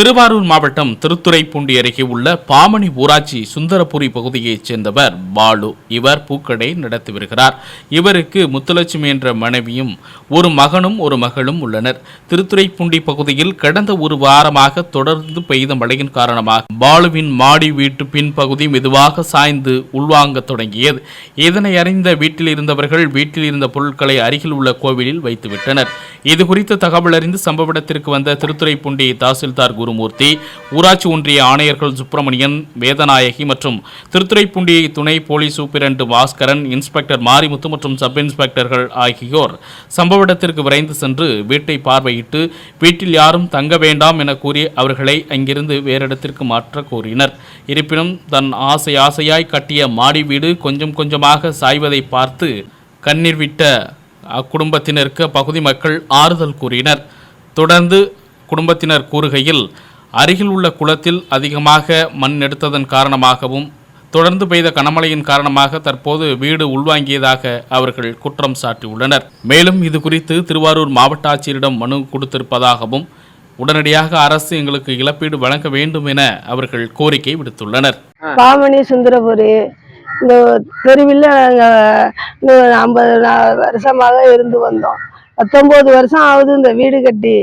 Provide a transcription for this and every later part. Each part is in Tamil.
திருவாரூர் மாவட்டம் திருத்துறைப்பூண்டி அருகே உள்ள பாமணி ஊராட்சி சுந்தரபுரி பகுதியைச் சேர்ந்தவர் பாலு. இவர் பூக்கடை நடத்தி வருகிறார். இவருக்கு முத்துலட்சுமி என்ற மனைவியும் ஒரு மகனும் ஒரு மகளும் உள்ளனர். திருத்துறைப்பூண்டி பகுதியில் கடந்த ஒரு வாரமாக தொடர்ந்து பெய்த மழையின் காரணமாக பாலுவின் மாடி வீட்டு பின்பகுதி மெதுவாக சாய்ந்து உள்வாங்க தொடங்கியது. இதனை அறிந்த வீட்டில் இருந்தவர்கள் வீட்டில் இருந்த பொருட்களை அருகில் உள்ள கோவிலில் வைத்துவிட்டனர். இதுகுறித்து தகவல் அறிந்து சம்பவ இடத்திற்கு வந்த திருத்துறைப்பூண்டி தாசில்தார் குரு குருமூர்த்தி ஊராட்சி ஒன்றிய ஆணையர்கள் சுப்பிரமணியன் வேதநாயகி மற்றும் திருத்துறைப்பூண்டி துணை police superintendent Baskaran inspector Marimuthu மற்றும் சப் இன்ஸ்பெக்டர்கள் ஆகியோர் சம்பவ இடத்திற்கு விரைந்து சென்று வீட்டை பார்வையிட்டு வீட்டில் யாரும் தங்க வேண்டாம் என கூறி அவர்களை அங்கிருந்து வேறு இடத்திற்கு மாற்ற கோரினர். இருப்பினும் தன் ஆசை ஆசையாய் கட்டிய மாடி வீடு கொஞ்சம் கொஞ்சமாக சாய்வதை பார்த்து கண்ணீர் விட்ட அக்குடும்பத்தினருக்கு அப்பகுதி மக்கள் ஆறுதல் கூறினர். தொடர்ந்து குடும்பத்தினர் கூறுகையில் அருகில் உள்ள குளத்தில் அதிகமாக மண் எடுத்ததன் காரணமாகவும் தொடர்ந்து பெய்த கனமழையின் காரணமாக தற்போது வீடு உள்வாங்கியதாக அவர்கள் குற்றம் சாட்டியுள்ளனர். மேலும் இது குறித்து திருவாரூர் மாவட்ட ஆட்சியரிடம் மனு கொடுத்திருப்பதாகவும் உடனடியாக அரசு எங்களுக்கு இழப்பீடு வழங்க வேண்டும் என அவர்கள் கோரிக்கை விடுத்துள்ளனர். பாமணி சுந்தரபுரி இந்த தெருவில் நாங்கள் ஐம்பது வருஷமாக இருந்து வந்தோம். பத்தொம்போது வருஷம் ஆகுது இந்த வீடு கட்டி.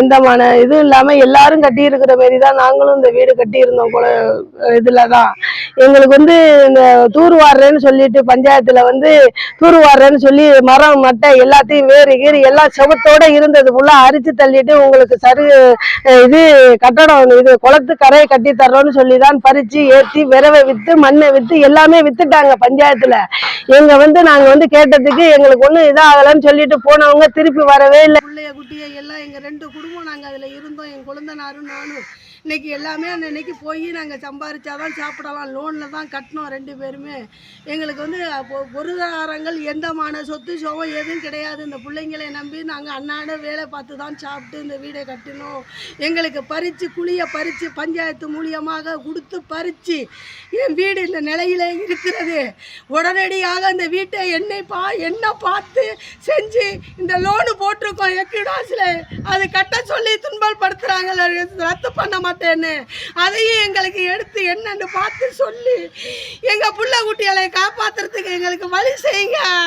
எந்தமான இதுவும் இல்லாமல் எல்லாரும் கட்டி இருக்கிற மாரி தான் நாங்களும் இந்த வீடு கட்டி இருந்தோம் குல இதில் தான் எங்களுக்கு வந்து இந்த தூர் வாடுறேன்னு சொல்லிட்டு பஞ்சாயத்தில் வந்து தூர் வாடுறேன்னு சொல்லி மரம் மட்டை எல்லாத்தையும் வேறு கீறு எல்லாம் செவத்தோட இருந்தது. ஃபுல்லாக அரிச்சு தள்ளிட்டு உங்களுக்கு சரு இது கட்டடம் இது குளத்து கரையை கட்டி தர்றோம்னு சொல்லி தான் பறிச்சு ஏற்றி விரவை வித்து மண்ணை வித்து எல்லாமே வித்துட்டாங்க பஞ்சாயத்துல. எங்க வந்து நாங்க வந்து கேட்டதுக்கு எங்களுக்கு ஒண்ணும் இதாகலன்னு சொல்லிட்டு போனவங்க திருப்பி வரவே இல்லை. பிள்ளைய குட்டிய எல்லாம் எங்கள் ரெண்டு குடும்பம் நாங்கள் அதில் இருந்தோம். என் குழந்தனாரும் நானும். இன்னைக்கு எல்லாமே அன்னைக்கு போய் நாங்கள் சம்பாரிச்சாதான் சாப்பிடலாம். லோனில் தான் கட்டினோம் ரெண்டு பேருமே. எங்களுக்கு வந்து பொருளாதாரங்கள் எந்தமான சொத்து சோகம் எதுவும் கிடையாது. இந்த பிள்ளைங்களை நம்பி நாங்கள் அன்னாட வேலை பார்த்து தான் சாப்பிட்டு இந்த வீடை கட்டினோம். எங்களுக்கு பறித்து குழியை பறித்து பஞ்சாயத்து மூலியமாக கொடுத்து பறித்து என் வீடு இந்த நிலையில இருக்கிறது. உடனடியாக இந்த வீட்டை என்னை பா என்ன பார்த்து செஞ்சு இந்த லோனு போட்டிருக்கோம் எக்கிடாஸில் அது கட்ட சொல்லி துன்பல் படுத்துகிறாங்க ரத்து பண்ண மாட்டேன்னு. அதையும் எங்களுக்கு எடுத்து என்னன்னு பார்த்து சொல்லி எங்கள் புள்ள குட்டிகளை காப்பாற்றுறதுக்கு எங்களுக்கு வழி செய்யுங்க.